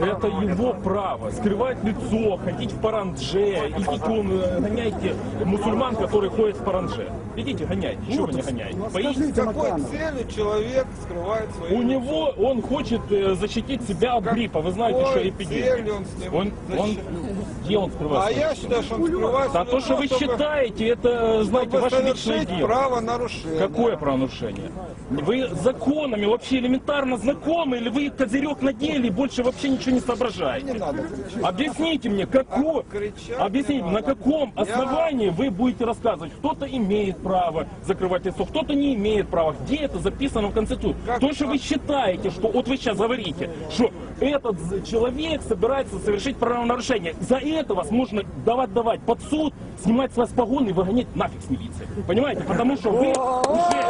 Это его право. Скрывать лицо, ходить в паранже. Идите, он, гоняйте мусульман, которые ходят в паранже. Идите, гоняйте. Чего вы не гоняете? Боитесь? Какой целью человек скрывает свои У него, он хочет э, защитить себя от гриппа. Вы знаете, что целью эпидемия. он с ним Он, он, где он скрывает? А свое я лицо? считаю, что он скрывает Да то, что вы лицо, считаете, это, знаете, ваше личное дело. правонарушение. Какое правонарушение? Вы законами вообще элементарно знакомы, или вы козырек надели и больше вообще ничего не соображаете? Не надо кричать. Объясните мне, какое, Кричать объясните, на надо. каком Я- основании вы будете рассказывать, кто-то имеет право закрывать лицо, кто-то не имеет права. Где это записано в Конституции? Как- То, что вы считаете, что вот вы сейчас говорите, что этот человек собирается совершить правонарушение, за это вас можно давать давать под суд, снимать с вас погоны и выгонять нафиг с милиции. Понимаете? Потому что вы уже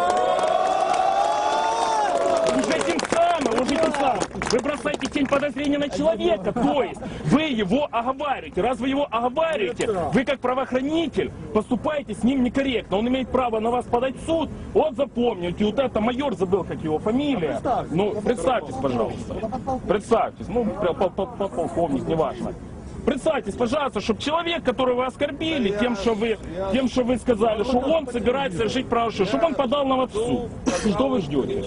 уже тем самым, уже тем самым, вы бросаете тень подозрения на человека, то есть вы его оговариваете. Раз вы его оговариваете, вы как правоохранитель поступаете с ним некорректно. Он имеет право на вас подать в суд, вот запомните, вот это майор забыл, как его фамилия. Ну, представьтесь, пожалуйста. Представьтесь, ну, пол- пол- пол- пол- полковник, неважно. Представьтесь, пожалуйста, чтобы человек, которого вы оскорбили, тем, что вы, тем, что вы сказали, что он собирается совершить правонарушение, чтобы он подал на вас в суд. Что вы ждете?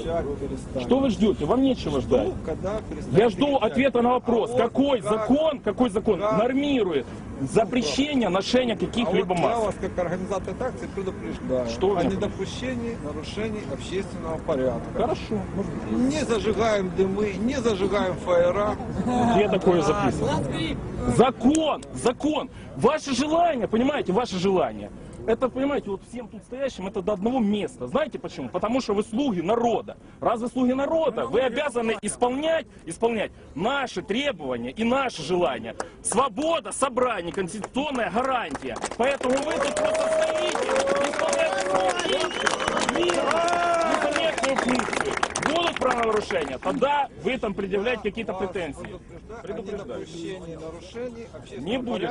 Что вы ждете? Вам нечего ждать. Когда перестанет. Я жду ответа на вопрос, А какой как- закон, какой закон? Нормирует запрещение ношения А вот каких-либо я масок. вас, как организатор акции, предупреждаю Что о недопущении нарушений общественного порядка. Хорошо. Не зажигаем дымы, не зажигаем фаера. Где такое записано? Закон, закон. Ваше желание, понимаете, ваше желание. Это, понимаете, вот всем тут стоящим, это до одного места. Знаете почему? Потому что вы слуги народа. Раз вы слуги народа, вы обязаны исполнять, исполнять наши требования и наши желания. Свобода собраний, конституционная гарантия. Поэтому вы тут просто стоите, исполняете свою функцию. Незаметную функцию. Правонарушения, тогда вы там предъявлять какие-то претензии. Предупреждаю Не будет.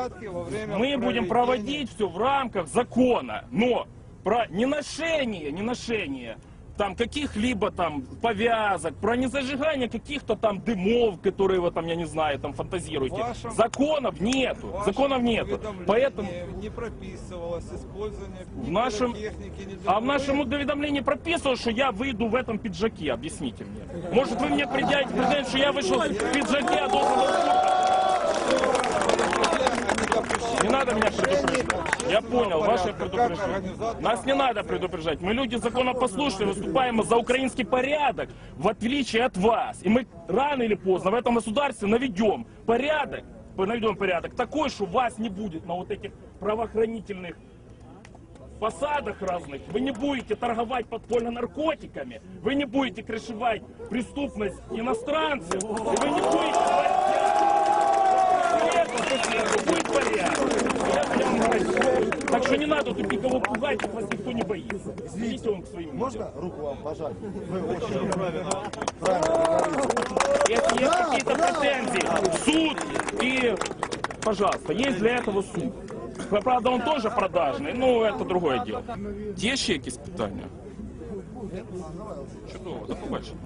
Мы будем проводить все в рамках закона, но про неношение, неношение там каких-либо там повязок, про незажигание каких-то там дымов, которые вы там, я не знаю, там фантазируете. Вашем- Законов нету, вашем законов нету. Поэтому не прописывалось использование в нашем, техники, ни а в нашем уведомлении прописано, что я выйду в этом пиджаке. Объясните мне. Может, вы мне предъявите что я вышел в пиджаке, а должен был надо меня предупреждать. Я понял, ваше предупреждение. Нас не надо предупреждать. Мы люди законопослушные, выступаем за украинский порядок, в отличие от вас. И мы рано или поздно в этом государстве наведем порядок, наведем порядок такой, что вас не будет на вот этих правоохранительных фасадах разных, вы не будете торговать подпольно наркотиками, вы не будете крышевать преступность иностранцев, вы не будете порядок. Будет порядок. Я прям говорю. Так что не надо тут никого пугать, вас никто не боится. Идите он к своим людям. Можно руку вам пожать? Вы очень правильно. Правильно. Если есть какие-то претензии, суд и, пожалуйста, есть для этого суд. Правда, он тоже продажный, но это другое дело. Є ще якісь питання? Чудово, до побачення.